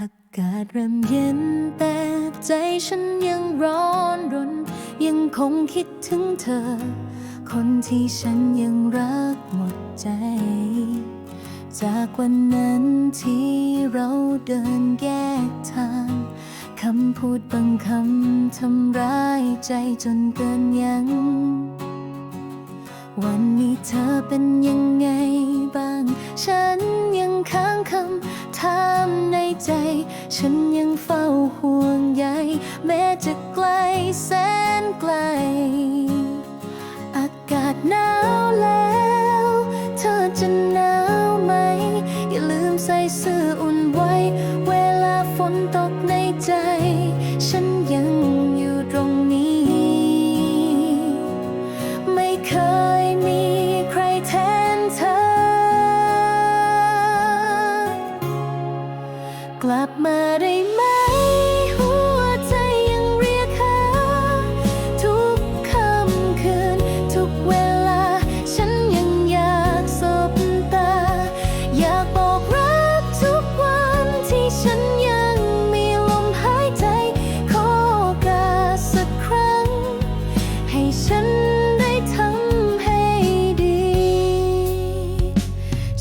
อากาศเริ่มเย็นแต่ใจฉันยังร้อนรน ยังคงคิดถึงเธอ คนที่ฉันยังรักหมดใจ จากวันนั้นที่เราเดินแยกทาง คำพูดบางคำทำร้ายใจจนเกินยัง วันนี้เธอเป็นยังไงบ้าง ฉันยังค้างคำถาม ในใจ ฉันยังเฝ้าห่วงใยแม้จะไกลแสนไกล อากาศหนาวแล้ว เธอจะหนาวไหม อย่าลืมใส่เสื้ออุ่นไว้ เวลาฝนตกในใจ ลับมาได้ไหม หัวใจยังเรียกหา ทุกค่ำคืน ทุกเวลา ฉันยังอยากสบตา อยากบอกรักทุกวันที่ฉันยังมีลมหายใจ ขอโอกาสสักครั้ง ให้ฉันได้ทำให้ดี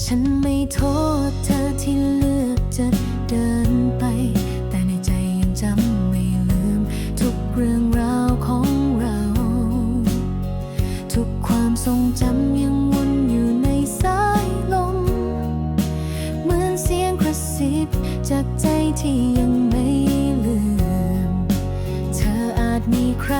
ฉันไม่โทษเธอที่เลือก จะเดินไป แต่ในใจยังจำไม่ลืม ทุกเรื่องราวของเรา ทุกความทรงจำยังวนอยู่ในสายลม เหมือนเสียงกระซิบจากใจที่ยังไม่ลืม เธออาจมีใคร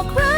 าก